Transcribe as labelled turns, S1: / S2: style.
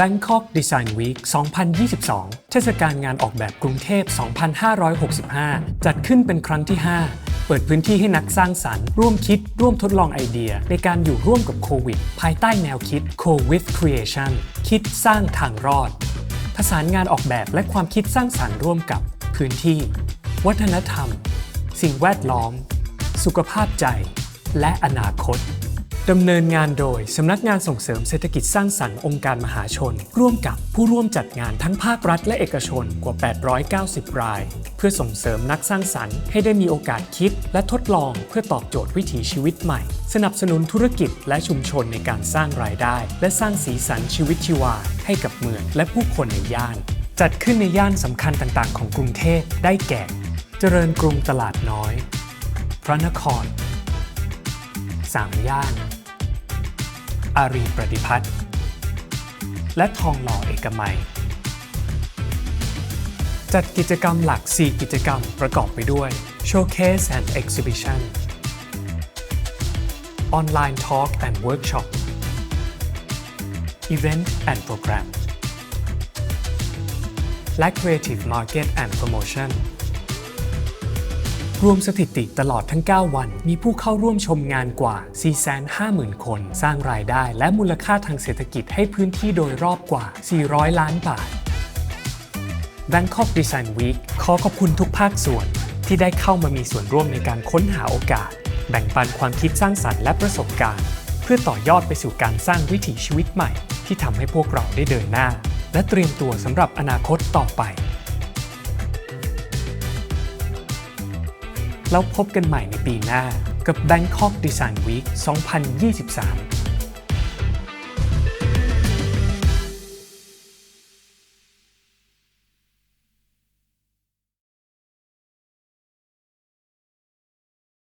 S1: Bangkok Design Week 2022 เทศกาลงานออกแบบกรุงเทพ 2565 จัดขึ้นเป็นครั้งที่ 5 เปิดพื้นที่ให้นักสร้างสรรค์ ร่วมคิด ร่วมทดลองไอเดีย ในการอยู่ร่วมกับโควิด ภายใต้แนวคิด Co with Creation คิดสร้างทางรอด ผสานงานออกแบบและความคิดสร้างสรรค์ร่วมกับพื้นที่ วัฒนธรรม สิ่งแวดล้อม สุขภาพใจ และอนาคต ดำเนินงานโดย สำนักงานส่งเสริมเศรษฐกิจสร้างสรรค์องค์การมหาชน ร่วมกับผู้ร่วมจัดงานทั้งภาครัฐและเอกชนกว่า 890 ราย เพื่อส่งเสริมนักสร้างสรรค์ให้ได้มีโอกาสคิด และทดลองเพื่อตอบโจทย์วิถีชีวิตใหม่ สนับสนุนธุรกิจและชุมชนในการสร้างรายได้ และสร้างสีสันชีวิตชีวา ให้กับเมืองและผู้คนในย่าน จัดขึ้นในย่านสำคัญต่างๆ ของกรุงเทพได้แก่ เจริญกรุงตลาดน้อย พระนครสามย่าน อารีประดิพัฒน์และทองหล่อเอกมัย จัดกิจกรรมหลัก 4 กิจกรรมประกอบไปด้วย Showcase and Exhibition Online Talk and Workshop Event and Program และ Creative Market and Promotion รวมสถิติตลอดทั้ง 9 วัน มีผู้เข้าร่วมชมงานกว่า 450,000 คน สร้างรายได้และมูลค่าทางเศรษฐกิจให้พื้นที่โดยรอบกว่า 400 ล้านบาท Bangkok Design Week ขอขอบคุณทุกภาคส่วน ที่ได้เข้ามามีส่วนร่วมในการค้นหาโอกาส แบ่งปันความคิดสร้างสรรค์และประสบการณ์ เพื่อต่อยอดไปสู่การสร้างวิถีชีวิตใหม่ ที่ทำให้พวกเราได้เดินหน้า และเตรียมตัวสำหรับอนาคตต่อไป แล้วพบกันใหม่ในปีหน้ากับ Bangkok Design Week 2023